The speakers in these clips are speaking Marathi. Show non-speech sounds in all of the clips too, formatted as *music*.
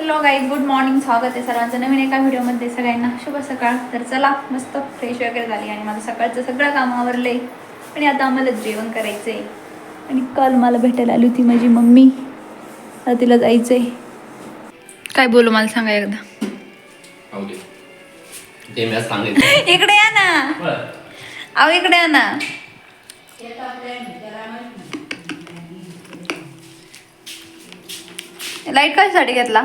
हॅलो गाईज गुड मॉर्निंग स्वागत आहे सर्वांचं. नवीन एका व्हिडिओमध्ये सगळ्यांना शुभ सकाळ. तर चला मस्त फ्रेश वगैरे झाली आणि माझं सकाळचं सगळं काम आवरलंय. आणि आता आम्हाला जेवण करायचं आहे आणि काल मला भेटायला आली होती माझी मम्मी. आता तिला जायचं आहे काय बोलू मला सांगा एकदा. *laughs* इकडे या ना. अहो इकडे या ना. लाइट कशासाठी घेतला?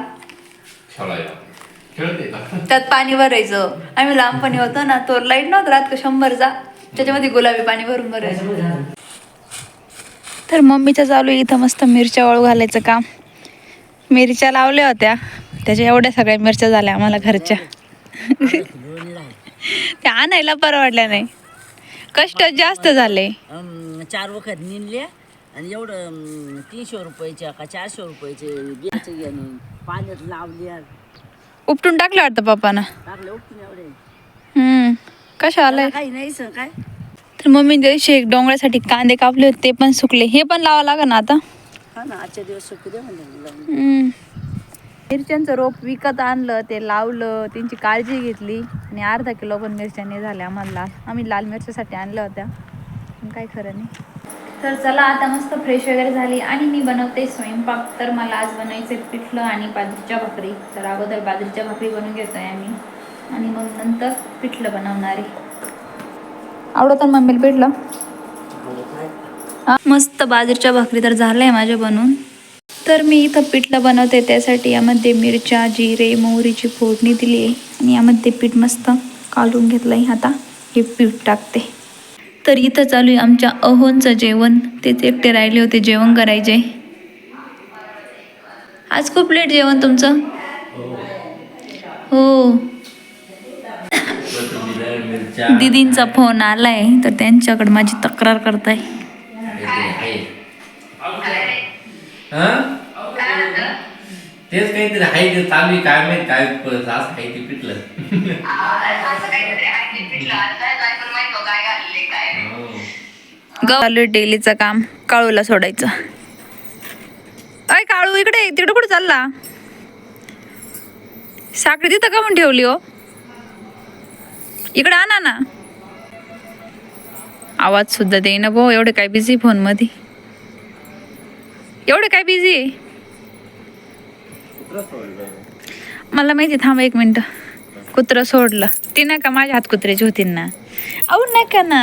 खेळायला. खेळते का त्यात पाणी भरायचं आम्ही लहानपणी होतो ना तो लाइट नव्हता राहत का शंभरचा त्याच्यामध्ये गुलाबी पाणी भरून भरायचं. तर मम्मीचं चालू आहे इथं मस्त मिरच्या वाळू घालायचं काम. मिरच्या लावल्या होत्या. त्याच्या एवढ्या सगळ्या मिरच्या झाल्या आम्हाला घरच्या. त्या आणायला परवडल्या नाही. कष्ट जास्त झाले. चार वखत निघल्या आणि एवढं तीनशे रुपयाच्या का चारशे रुपयाचे पाण्यात लावल्या उपटून टाकलं वाटतं पप्पानं? टाकले उठून एवढे. कशा आलंय? काही नाही सर काय? तर मम्मी दिवशी एक डोंगरासाठी कांदे कापले होते ते पण सुकले. हे पण लावा लागेल ना आता? हा ना आजच्या दिवस सुकू दे म्हणजे. मिरच्यांचं रोप विकत आणलं ते लावलं त्यांची काळजी घेतली. आणि अर्धा किलो पण मिरच्यांनी झाल्या आम्हाला. लाल आम्ही लाल मिरच्यासाठी आणल्या होत्या. पण काय खरं नाही. तर चला आता मस्त फ्रेश वगैरे झाली आणि मी बनवते स्वयंपाक. तर मला आज बनायचं पिठलं आणि बाजरीच्या भाकरी. तर अगोदर बाजरीच्या भाकरी बनवून घेतो आहे आम्ही. आणि मग नंतर पिठलं बनवणार आहे. आवडतं ना मम्मीला पिठलं. मस्त बाजरीच्या भाकरी तर झालंय माझ्या बनवून तर मी इथं पिठलं बनवते त्यासाठी यामध्ये मिरच्या जिरे मोहरीची फोडणी दिली आहे. आणि यामध्ये पीठ मस्त काढून घेतलं आहे आता हे पीठ टाकते. तर इथं चालू आहे आमच्या अहोंचं जेवण. तेच एकटे राहिले होते जेवण करायचे. आज खूप लेट जेवण तुमचं? हो. दीदींचा फोन आलाय तर त्यांच्याकडे माझी तक्रार करताय. तेच काहीतरी आहे ते चालू काय माहीत काय असं ते पिटलं. चालू डेलीचं काम. काळूला सोडायचं. अय काळू इकडे तिकडे कुठे चालला? साखळी तिथं का म्हणून ठेवली हो. इकडे आणा ना आवाज सुद्धा देईना भाऊ एवढे काय बिझी फोनमध्ये एवढे काय बिझी आहे? मला माहिती थांबा एक मिनिट. कुत्रं सोडलं. ती नाही का माझ्या हात कुत्र्याची होती ना. अहो नका ना.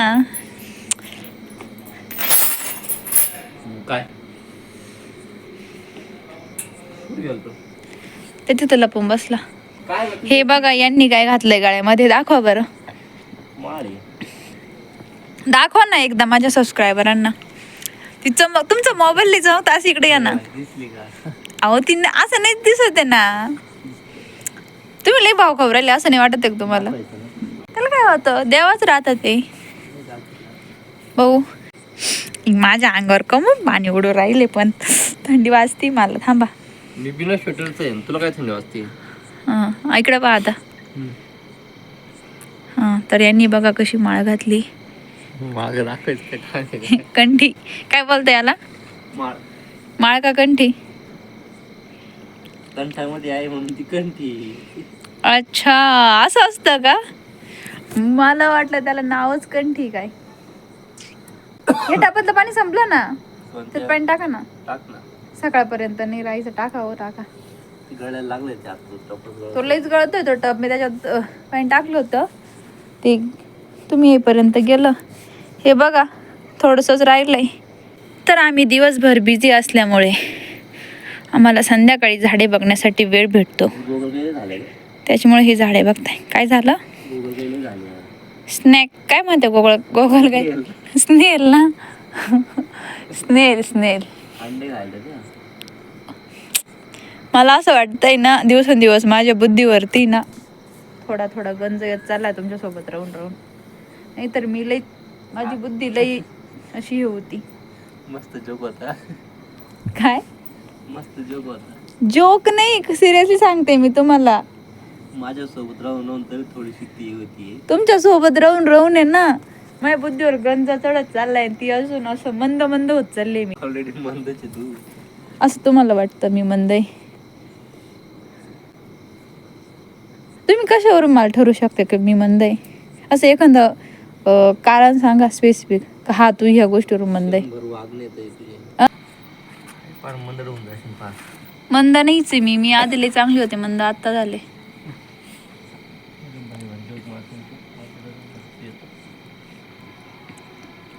काय? ते तिथं लपून बसला. काय हे बघा यांनी काय घातलंय गाळ्यामध्ये? दाखवा बरं. माळी दाखवा ना एकदा माझ्या सबस्क्रायबरांना तिचं मग तुमचा मोबाईल जाऊ तास इकडे या ना. दिसली का? अहो ती असं नाही दिसत आहे ना. तुम्ही लय भाव खबराले असं नाही वाटत आहे का तुम्हाला? त्याला काय होतं? देवाच राहतात ते. भाऊ माझ्या अंगावर कम पाणी उडू राहिले पण. थंडी वाजती मला थांबा. मी बिना स्वेटरचं आहे तुला काय थंडी वाजते? हां इकडे पहा आता. हां तर यांनी बघा कशी माळ घातली. मागं दाखवायचं काय *laughs* कंठी काय बोलतं याला? माळ. माळ का कंठी? कंठामध्ये आहे म्हणून ती कंठी. अच्छा असं असतं का? मला वाटलं त्याला नावच कंठी काय. हे टापातलं पाणी संपलं ना. तर पाणी टाका ना. टाक ना. सकाळपर्यंत नाही राहायचं टाका. हो टाका गळ्याला लागले ते लईच गळतोय तो टप. मी त्याच्यात पाणी टाकलं होतं. ते तुम्ही येईपर्यंत गेलं. हे बघा थोडंसंच राहिलंय. तर आम्ही दिवसभर बिझी असल्यामुळे आम्हाला संध्याकाळी झाडे बघण्यासाठी वेळ भेटतो. त्याच्यामुळे ही झाडे बघताय. काय झाले? स्नॅक काय म्हणते गोगल गोगल काय? स्नेल ना? स्नेल स्नेल मला असं वाटतंय ना दिवसेंदिवस माझ्या बुद्धीवरती ना थोडा थोडा गंज येत चाललाय तुमच्यासोबत राहून राहून. नाहीतर मी लई माझी बुद्धी लई अशी हे होती. मस्त जोक होता. काय? मस्त जोक होता. जोक नाही सिरियसली सांगते मी तुम्हाला. माझ्यासोबत राहून राहून तरी थोडीशी ती होती. तुमच्यासोबत राहून राहून आहे ना माझ्या बुद्धीवर गंज चढत चाललाय आणि ती अजून असं मंद मंद होत चालले मी. ऑलरेडी मंदच आहे तू. असं तुम्हाला वाटतं मी मंद आहे? तुम्ही कशावरून मला ठरू शकता की मी मंद आहे? असं एखादं अं, कारण सांगा स्पेसिफिक का हा तू ह्या गोष्टीवरून मंद आहे? बरोबर वागणे येतंय तुझे. अ? फार मंदड होऊन जाशील फार. मंद नाहीच आहे मी मी आधी लई चांगली होते मंद आत्ता झाले.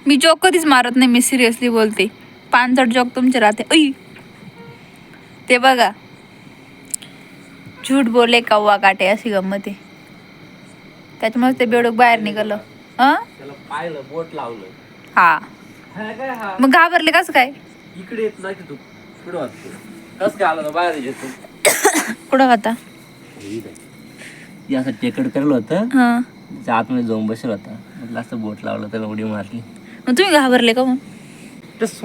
मी जोक कधीच मारत नाही मी सिरियसली बोलते. पानचट जोक तुमचे राहते. ऐ! ते बघा. झूठ बोले कव्वा काटे अशी गंमत आहे. त्याच्यामुळे ते बेडूक बाहेर निघालं. पाहिलं बोट लावलं. हा. मग घाबरले कसं काय? इकडे येत नाही तू? वाचतो कस काय आला बाहेर कुठं खाता असं टेकड करलं होतं. हां. त्याच्या आतमध्ये जाऊन बसेल होता. म्हटलं असं बोट लावलं त्याला उडी मारली. मग तुम्ही घाबरले का मग? तस